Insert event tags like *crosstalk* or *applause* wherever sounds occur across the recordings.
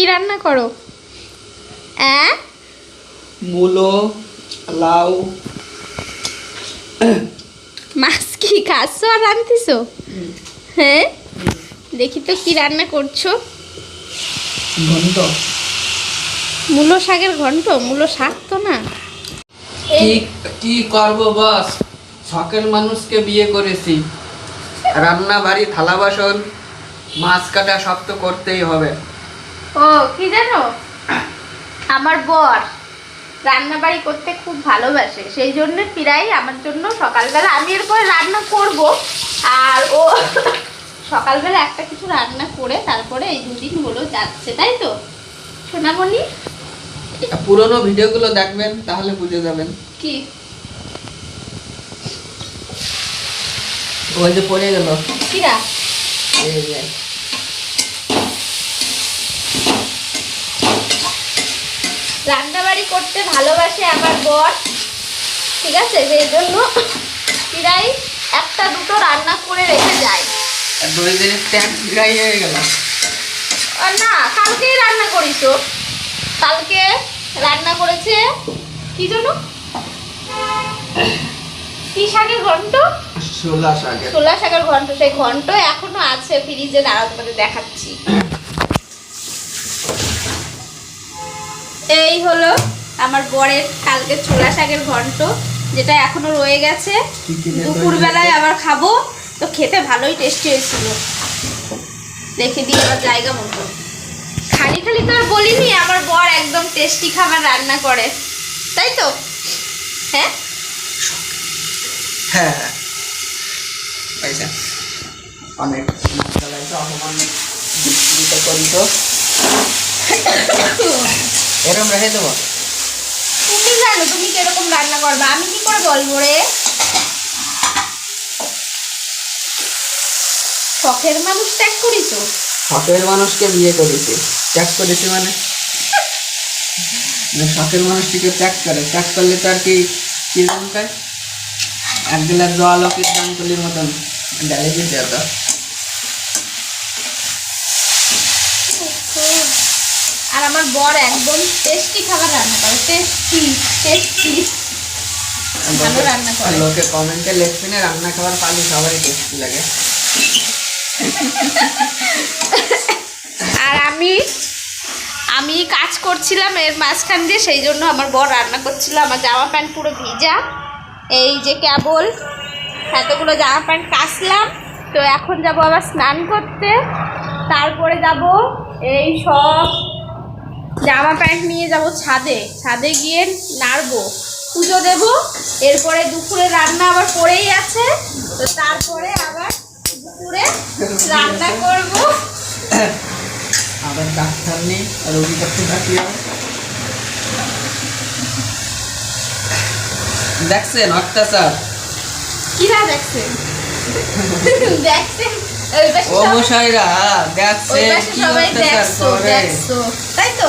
কি রান্না করো? অ্যাঁ? মূলো লাউ। মাছ কি খাচ্ছো আর রান্ধিছো হ্যাঁ? দেখি তো কি রান্না করছ। ঘন্ট। মূলো শাকের ঘন্ট? মূলো শাক তো না। কি কি করব বস? শখের মানুষকে বিয়ে করেছি। রান্না বাড়ি থালা বাসন মাছ কাটা সব তো করতেই হবে। ও কি জানো? আমার বর রান্না বাড়ি করতে খুব ভালোবাসে। সেই জন্য প্রায় আমার জন্য সকালবেলা আমি এরপরে রান্না করব। আর ও সকালবেলা একটা কিছু রান্না করে তারপরে এই দুদিন হলো যাচ্ছে তাই তো? সোনামণি? পুরোনো ভিডিওগুলো দেখবেন তাহলে বুঝে যাবেন। কি? ওই যে পড়ে গেল। কিরা এই যে রান্না বাড়ি করতে ভালোবাসে আমার বর। ঠিক আছে? সেই জন্য প্রায় একটা দুটো রান্না করে রেখে যায়। দুই দিনের ট্যাঙ্ক ড্রাই হয়ে গেল। না কালকেই রান্না করিস তো কালকে রান্না করেছে কি জন্য কি শাকের ঘন্ট? ছোলা শাকের ছোলা শাকের ঘন্ট সেই ঘন্ট এখনও আছে ফ্রিজে দাঁড়াও তোমাদের দেখাচ্ছি। এই হলো আমার বরের কালকে ছোলা শাকের ঘন্ট যেটা এখনও রয়ে গেছে। দুপুরবেলায় আবার খাব। তো খেতে ভালোই টেস্টি হয়েছিল। রেখে দিই আবার জায়গা মতো। খালি খালি তো আর বলিনি আমার বর একদম টেস্টি খাবার রান্না করে। তাই তো? হ্যাঁ? হ্যাঁ হ্যাঁ। অনেক মশলা আছে অপমান করি তো এরম রেখে দেবো? কীরকম রান্না করবে। আমি কি করে বলব রে? শখের মানুষ ত্যাগ করিস শখের মানুষকে বিয়ে করেছি। ত্যাগ করেছি মানে? শখের মানুষটিকে ত্যাগ করে। ত্যাগ করলে তো আর কি কি দাম এক গ্লাস জল অফিস দাম তুলির মতন? দিতে হতো আর আমার বর একদম টেস্টি খাবার রান্না করে টেস্টি টেস্টি ভালো রান্না করে। লোকে কমেন্টে লিখছে না রান্না খাবার পালি সবারই টেস্টি লাগে। আর আমি আমি কাজ করছিলাম এর মাঝখান দিয়ে সেই জন্য আমার বর রান্না করছিল। আমার জামা প্যান্ট পুরো ভিজা। এই যে কেবল এতগুলো জামা প্যান্ট কাচলাম। তো এখন যাব আবার স্নান করতে। তারপরে যাব এই সব জামা প্যান্ট নিয়ে যাব ছাদে। ছাদে গিয়ে নাড়বো পুজো দেব। এরপরে দুপুরে রান্না আবার পড়েই আছে। তো তারপরে আবার দুপুরে রান্না করব। আবার ডাক্তার নেই রোগী করতে থাকি দেখছেন অত্যাচার। কিরা দেখছেন? দেখছেন ওই পাশে সবাই- দেখছে দেখছ। তাই তো?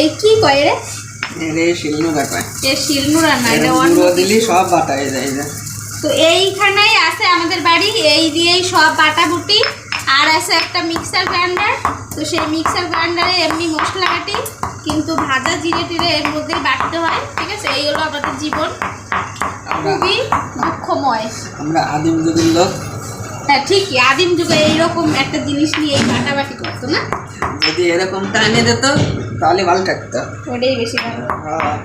এই কি কয় রে? রে শিলনো ব্যাপার। এ শিলনুরা না এটা এরকম দিলি সব বাটা হয়ে যায় তো এইখানেই আছে আমাদের বাড়ি এই দিয়েই সব বাটাবুটি আর আছে একটা মিক্সার গ্রাইন্ডার। তো সেই মিক্সার গ্রাইন্ডারে এমনি মশলা কাটি কিন্তু ভাজা জিরে টিরে এর মধ্যেই বাটতে হয় ঠিক আছে? এই হলো আমাদের জীবন। খুবই দুঃখময়। আমরা আদিম যুগের লোক। হ্যাঁ ঠিকই আদিম যুগে এইরকম একটা জিনিস নিয়ে এই বাটাবাটি করতো না? যদি এরকম টাইমে দিত তাহলে ভালো থাকতো। ওটাই বেশি ভালো। হ্যাঁ।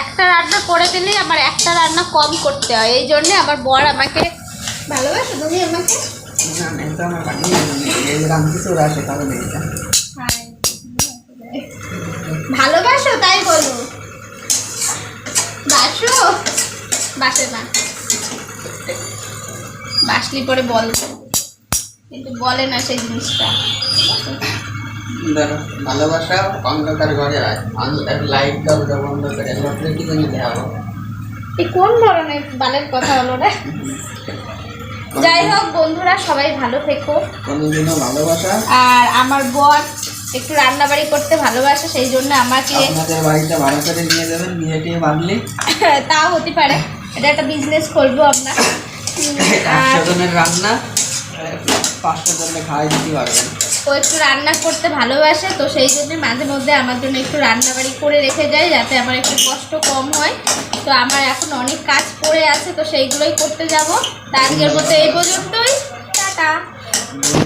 একটা রান্না করে দিলেই আমার একটা রান্না কম করতে হয়। এই জন্যে আমার বর আমাকে ভালোবাসো তুমি আমাকে? না না এটা আমার বানিয়ে এই রামকিশোর আসে কারণে এটা ভালোবাসো তাই বলো। বাসো? বাসে না। বাসলি পরে বলব কিন্তু বলে না সেই জিনিসটা। ধরো ভালোবাসা অন্ধকার ঘরে অন্ধকার লাইট দরজা বন্ধ করে। রাত্রে কি জানি দেখাবো এই কোন ধরনের বালের কথা হলো রে? যাই হোক বন্ধুরা সবাই ভালো থেকো। কোনোদিনও ভালোবাসা আর আমার বর একটু রান্নাবাড়ি করতে ভালোবাসে সেই জন্য আমাকে আপনাদের বাড়িতে ভাড়া করে নিয়ে যাবেন টিয়ে বাঁধলে? *laughs* তাও হতে পারে। এটা একটা বিজনেস করব *laughs* আর একশো জনের রান্না পাঁচশো খাওয়াই দিতে পারবেন। ও একটু রান্না করতে ভালোবাসে তো সেই জন্য মাঝে মধ্যে আমার জন্য একটু রান্নাবাড়ি করে রেখে যায় যাতে আমার একটু কষ্ট কম হয়। তো আমার এখন অনেক কাজ পড়ে আছে তো সেইগুলোই করতে যাব। তা আজকের মতো এই পর্যন্তই। টাটা।